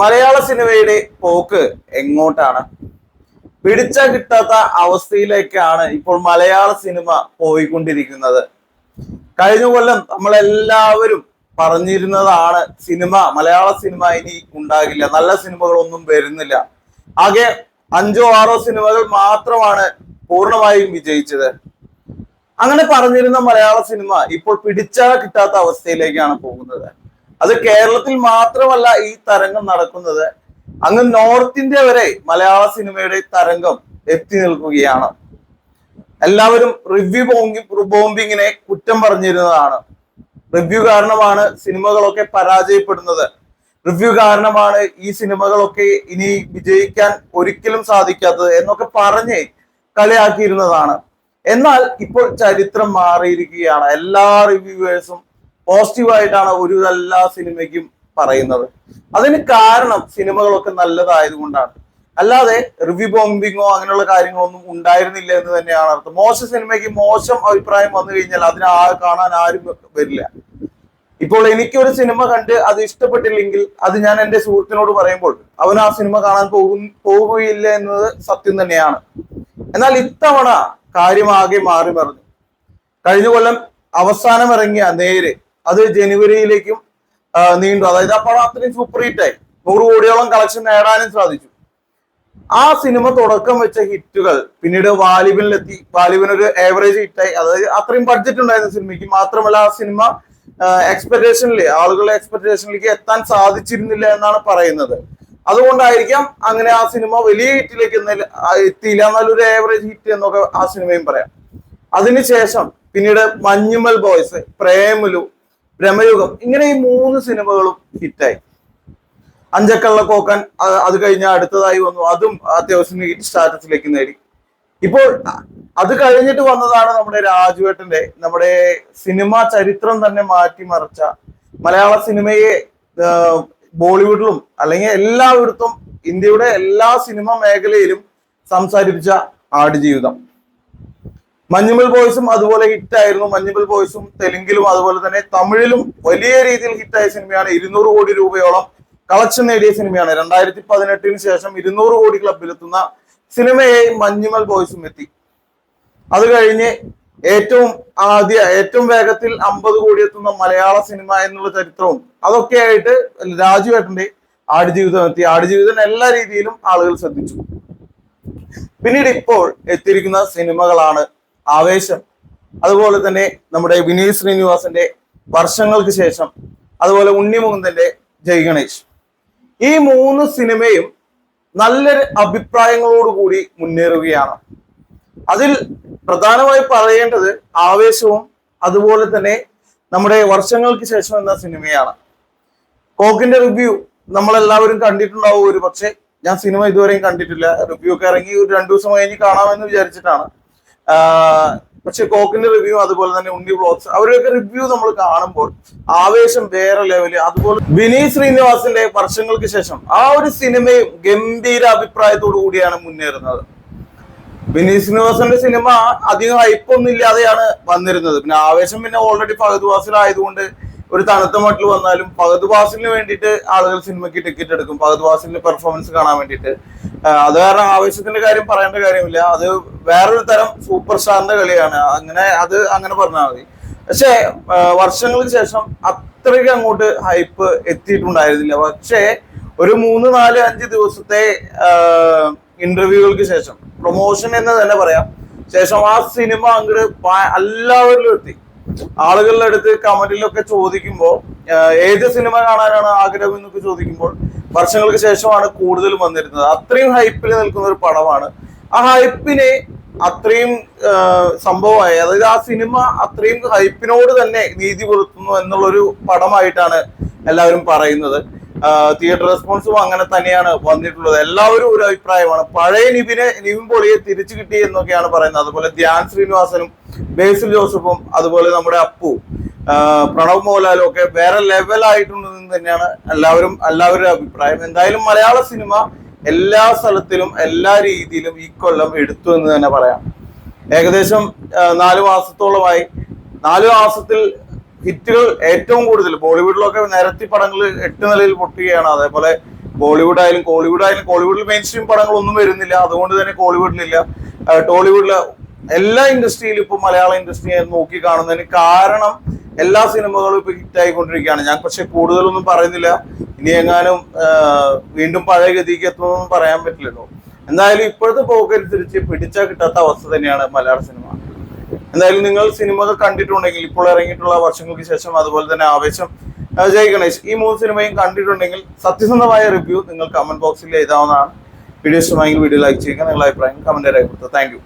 മലയാള സിനിമയുടെ പോക്ക് എങ്ങോട്ടാണ്? പിടിച്ച കിട്ടാത്ത അവസ്ഥയിലേക്കാണ് ഇപ്പോൾ മലയാള സിനിമ പോയിക്കൊണ്ടിരിക്കുന്നത്. കഴിഞ്ഞ കൊല്ലം നമ്മളെല്ലാവരും പറഞ്ഞിരുന്നതാണ് സിനിമ മലയാള സിനിമ ഇനി ഉണ്ടാകില്ല. നല്ല സിനിമകളൊന്നും വരുന്നില്ല. ആകെ അഞ്ചോ ആറോ സിനിമകൾ മാത്രമാണ് പൂർണമായും വിജയിച്ചത്. അങ്ങനെ പറഞ്ഞിരുന്ന മലയാള സിനിമ ഇപ്പോൾ പിടിച്ചാൽ കിട്ടാത്ത അവസ്ഥയിലേക്കാണ് പോകുന്നത്. അത് കേരളത്തിൽ മാത്രമല്ല ഈ തരംഗം നടക്കുന്നത്. അങ്ങ് നോർത്ത് ഇന്ത്യ വരെ മലയാള സിനിമയുടെ തരംഗം എത്തി നിൽക്കുകയാണ്. എല്ലാവരും റിവ്യൂ ബോംബി ബോംബിങ്ങിനെ കുറ്റം പറഞ്ഞിരുന്നതാണ്. റിവ്യൂ കാരണമാണ് സിനിമകളൊക്കെ പരാജയപ്പെടുന്നത്. റിവ്യൂ കാരണമാണ് ഈ സിനിമകളൊക്കെ ഇനി വിജയിക്കാൻ ഒരിക്കലും സാധിക്കാത്തത് എന്നൊക്കെ പറഞ്ഞ് കളിയാക്കിയിരുന്നതാണ്. എന്നാൽ ഇപ്പോൾ ചരിത്രം മാറിയിരിക്കുകയാണ്. എല്ലാ റിവ്യൂവേഴ്സും പോസിറ്റീവായിട്ടാണ് ഒരു എല്ലാ സിനിമയ്ക്കും പറയുന്നത്. അതിന് കാരണം സിനിമകളൊക്കെ നല്ലതായത് കൊണ്ടാണ് അല്ലാതെ റിവ്യൂ ബോംബിങ്ങോ അങ്ങനെയുള്ള കാര്യങ്ങളൊന്നും ഉണ്ടായിരുന്നില്ല എന്ന് തന്നെയാണ് അർത്ഥം. മോശം സിനിമയ്ക്ക് മോശം അഭിപ്രായം വന്നു കഴിഞ്ഞാൽ അതിന് ആ കാണാൻ ആരും വരില്ല. ഇപ്പോൾ എനിക്കൊരു സിനിമ കണ്ട് അത് ഇഷ്ടപ്പെട്ടില്ലെങ്കിൽ അത് ഞാൻ എന്റെ സുഹൃത്തിനോട് പറയുമ്പോൾ അവൻ ആ സിനിമ കാണാൻ പോകും പോകുകയില്ല എന്നത് സത്യം തന്നെയാണ്. എന്നാൽ ഇത്തവണ കാര്യമാകെ മാറി മറിഞ്ഞു. കഴിഞ്ഞ കൊല്ലം അവസാനം ഇറങ്ങിയ നേര് അത് ജനുവരിയിലേക്കും നീണ്ടു. അതായത് ആ പടം അത്രയും സൂപ്പർ ഹിറ്റായി നൂറ് കോടിയോളം കളക്ഷൻ നേടാനും സാധിച്ചു. ആ സിനിമ തുടക്കം വെച്ച ഹിറ്റുകൾ പിന്നീട് വാലിബനിലെത്തി. വാലിബൻ ഒരു ആവറേജ് ഹിറ്റായി അതായത് അത്രയും ബഡ്ജറ്റ് ഉണ്ടായിരുന്ന സിനിമയ്ക്ക് മാത്രമല്ല ആ സിനിമ എക്സ്പെക്ടേഷനിൽ ആളുകളുടെ എക്സ്പെക്ടേഷനിലേക്ക് എത്താൻ സാധിച്ചിരുന്നില്ല എന്നാണ് പറയുന്നത്. അതുകൊണ്ടായിരിക്കാം അങ്ങനെ ആ സിനിമ വലിയ ഹിറ്റിലേക്ക് എത്തിയില്ല എന്നാൽ ഒരു ആവറേജ് ഹിറ്റ് എന്നൊക്കെ ആ സിനിമയും പറയാം. അതിനുശേഷം പിന്നീട് മഞ്ഞുമൽ ബോയ്സ് പ്രേമലു ഭ്രമയുഗം ഇങ്ങനെ ഈ മൂന്ന് സിനിമകളും ഹിറ്റായി. അഞ്ചക്കള്ള കോക്കൻ അത് കഴിഞ്ഞ അടുത്തതായി വന്നു. അതും അത്യാവശ്യം സ്റ്റാറ്റസിലേക്ക് നേടി. ഇപ്പോൾ അത് കഴിഞ്ഞിട്ട് വന്നതാണ് നമ്മുടെ രാജുവേട്ടന്റെ നമ്മുടെ സിനിമാ ചരിത്രം തന്നെ മാറ്റിമറിച്ച മലയാള സിനിമയെ ബോളിവുഡിലും അല്ലെങ്കിൽ എല്ലായിടത്തും ഇന്ത്യയുടെ എല്ലാ സിനിമ മേഖലയിലും സംസാരിപ്പിച്ച ആടുജീവിതം. മഞ്ഞുമൽ ബോയ്സും അതുപോലെ ഹിറ്റായിരുന്നു. മഞ്ഞുമൽ ബോയ്സും തെലുങ്കിലും അതുപോലെ തന്നെ തമിഴിലും വലിയ രീതിയിൽ ഹിറ്റായ സിനിമയാണ് ഇരുന്നൂറ് കോടി രൂപയോളം കളക്ഷൻ നേടിയ സിനിമയാണ്. രണ്ടായിരത്തി പതിനെട്ടിന് ശേഷം ഇരുന്നൂറ് കോടി ക്ലബിലെത്തുന്ന സിനിമയെ മഞ്ഞുമൽ ബോയ്സും എത്തി. അത് കഴിഞ്ഞ് ഏറ്റവും ആദ്യ ഏറ്റവും വേഗത്തിൽ അമ്പത് കോടി എത്തുന്ന മലയാള സിനിമ എന്നുള്ള ചരിത്രവും അതൊക്കെ ആയിട്ട് രാജുവേട്ടന്റെ ആടുജീവിതം എത്തി. ആടുജീവിതം എല്ലാ രീതിയിലും ആളുകൾ ശ്രദ്ധിച്ചു. പിന്നീട് ഇപ്പോൾ എത്തിയിരിക്കുന്ന സിനിമകളാണ് ആവേശം. അതുപോലെ തന്നെ നമ്മുടെ വിനീത് ശ്രീനിവാസന്റെ വർഷങ്ങൾക്ക് ശേഷം അതുപോലെ ഉണ്ണിമുകുന്ദന്റെ ജയ് ഗണേഷ്. ഈ മൂന്ന് സിനിമയും നല്ലൊരു അഭിപ്രായങ്ങളോടുകൂടി മുന്നേറുകയാണ്. അതിൽ പ്രധാനമായി പറയേണ്ടത് ആവേശവും അതുപോലെ തന്നെ നമ്മുടെ വർഷങ്ങൾക്ക് ശേഷം എന്ന സിനിമയാണ്. കോക്കിന്റെ റിവ്യൂ നമ്മളെല്ലാവരും കണ്ടിട്ടുണ്ടാവും ഒരു പക്ഷേ ഞാൻ സിനിമ ഇതുവരെയും കണ്ടിട്ടില്ല. റിവ്യൂ ഒക്കെ ഇറങ്ങി ഒരു രണ്ടു ദിവസം കഴിഞ്ഞ് കാണാമെന്ന് വിചാരിച്ചിട്ടാണ്. പക്ഷെ കോക്കിന്റെ റിവ്യൂ അതുപോലെ തന്നെ ഉണ്ണി ബ്ലോഗ്സ് അവരുടെയൊക്കെ റിവ്യൂ നമ്മൾ കാണുമ്പോൾ ആവേശം വേറെ ലെവൽ അതുപോലെ വിനീത് ശ്രീനിവാസിന്റെ വർഷങ്ങൾക്ക് ശേഷം ആ ഒരു സിനിമയും ഗംഭീര അഭിപ്രായത്തോടു കൂടിയാണ് മുന്നേറുന്നത്. വിനീത് ശ്രീനിവാസന്റെ സിനിമ അധികം ഹൈപ്പൊന്നും ഇല്ലാതെയാണ് വന്നിരുന്നത്. പിന്നെ ആവേശം പിന്നെ ഓൾറെഡി ഫഹദ് വാസിലായതുകൊണ്ട് ഒരു തണുത്ത മട്ടിൽ വന്നാലും ഫഹദ് വാസിലിന് വേണ്ടിയിട്ട് ആളുകൾ സിനിമയ്ക്ക് ടിക്കറ്റ് എടുക്കും. ഫഹദ് പെർഫോമൻസ് കാണാൻ വേണ്ടിയിട്ട്. അത് കാരണം ആവേശത്തിന്റെ കാര്യം പറയേണ്ട കാര്യമില്ല. അത് വേറൊരു തരം സൂപ്പർ സ്റ്റാറിന്റെ കളിയാണ്. അങ്ങനെ അത് അങ്ങനെ പറഞ്ഞാൽ മതി. പക്ഷേ വർഷങ്ങൾക്ക് ശേഷം അത്രയ്ക്ക് അങ്ങോട്ട് ഹൈപ്പ് എത്തിയിട്ടുണ്ടായിരുന്നില്ല. പക്ഷേ ഒരു മൂന്ന് നാല് അഞ്ച് ദിവസത്തെ ഇന്റർവ്യൂകൾക്ക് ശേഷം പ്രൊമോഷൻ എന്ന് തന്നെ പറയാം. ശേഷം ആ സിനിമ അങ്ങോട്ട് എല്ലാവരിലും എത്തി. ആളുകളുടെ അടുത്ത് കമന്റിലൊക്കെ ചോദിക്കുമ്പോൾ ഏത് സിനിമ കാണാനാണ് ആഗ്രഹം എന്നൊക്കെ ചോദിക്കുമ്പോൾ വർഷങ്ങൾക്ക് ശേഷമാണ് കൂടുതൽ വന്നിരുന്നത്. അത്രയും ഹൈപ്പിൽ നിൽക്കുന്ന ഒരു പടമാണ്. ആ ഹൈപ്പിനെ അത്രയും സംഭവമായി അതായത് ആ സിനിമ അത്രയും ഹൈപ്പിനോട് തന്നെ നീതി പുലർത്തുന്നു എന്നുള്ളൊരു പടമായിട്ടാണ് എല്ലാവരും പറയുന്നത്. തിയേറ്റർ റെസ്പോൺസും അങ്ങനെ തന്നെയാണ് വന്നിട്ടുള്ളത്. എല്ലാവരും ഒരു അഭിപ്രായമാണ്. പഴയ നിബിനെ നിവിൻ പൊളിയെ തിരിച്ചു കിട്ടി എന്നൊക്കെയാണ് പറയുന്നത്. അതുപോലെ ധ്യാൻ ശ്രീനിവാസനും ബേസിൽ ജോസഫും അതുപോലെ നമ്മുടെ അപ്പു. പ്രണവ് മോഹൻലാലും ഒക്കെ വേറെ ലെവലായിട്ടുണ്ടെന്ന് തന്നെയാണ് എല്ലാവരും എല്ലാവരുടെ അഭിപ്രായം. എന്തായാലും മലയാള സിനിമ എല്ലാ സ്ഥലത്തിലും എല്ലാ രീതിയിലും ഈ കൊല്ലം എടുത്തു എന്ന് തന്നെ പറയാം. ഏകദേശം നാലു മാസത്തോളമായി. നാല് മാസത്തിൽ ഹിറ്റുകൾ ഏറ്റവും കൂടുതൽ. ബോളിവുഡിലൊക്കെ നിരത്തി പടങ്ങൾ എട്ട് നിലയിൽ പൊട്ടുകയാണ് അതേപോലെ ബോളിവുഡ് ആയാലും കോളിവുഡ് ആയാലും കോളിവുഡിൽ മെയിൻ സ്ട്രീം പടങ്ങളൊന്നും വരുന്നില്ല. അതുകൊണ്ട് തന്നെ കോളിവുഡിലില്ല. ടോളിവുഡിലെ എല്ലാ ഇൻഡസ്ട്രിയിലും ഇപ്പൊ മലയാള ഇൻഡസ്ട്രിയെ നോക്കി കാണുന്നതിന് കാരണം എല്ലാ സിനിമകളും ഇപ്പൊ ഹിറ്റ് ആയിക്കൊണ്ടിരിക്കുകയാണ് ഞാൻ പക്ഷെ കൂടുതലൊന്നും പറയുന്നില്ല. ഇനി എങ്ങാനും വീണ്ടും പഴയ ഗതിക്ക് എത്തുമെന്നൊന്നും പറയാൻ പറ്റില്ലല്ലോ. എന്തായാലും ഇപ്പോഴത്തെ പോക്കനുസരിച്ച് പിടിച്ചാൽ കിട്ടാത്ത അവസ്ഥ തന്നെയാണ് മലയാള സിനിമ. എന്തായാലും നിങ്ങൾ സിനിമകൾ കണ്ടിട്ടുണ്ടെങ്കിൽ ഇപ്പോൾ ഇറങ്ങിയിട്ടുള്ള വർഷങ്ങൾക്ക് ശേഷം അതുപോലെ തന്നെ ആവേശം ജയ് ഗണേഷ് ഈ മൂന്ന് സിനിമയും കണ്ടിട്ടുണ്ടെങ്കിൽ സത്യസന്ധമായ റിവ്യൂ നിങ്ങൾ കമന്റ് ബോക്സിൽ എഴുതാവുന്നതാണ്. വീഡിയോ ഇഷ്ടമായെങ്കിൽ വീഡിയോ ലൈക്ക് ചെയ്യുക നിങ്ങളുടെ അഭിപ്രായം കമന്റ് രേഖപ്പെടുത്തുക. താങ്ക്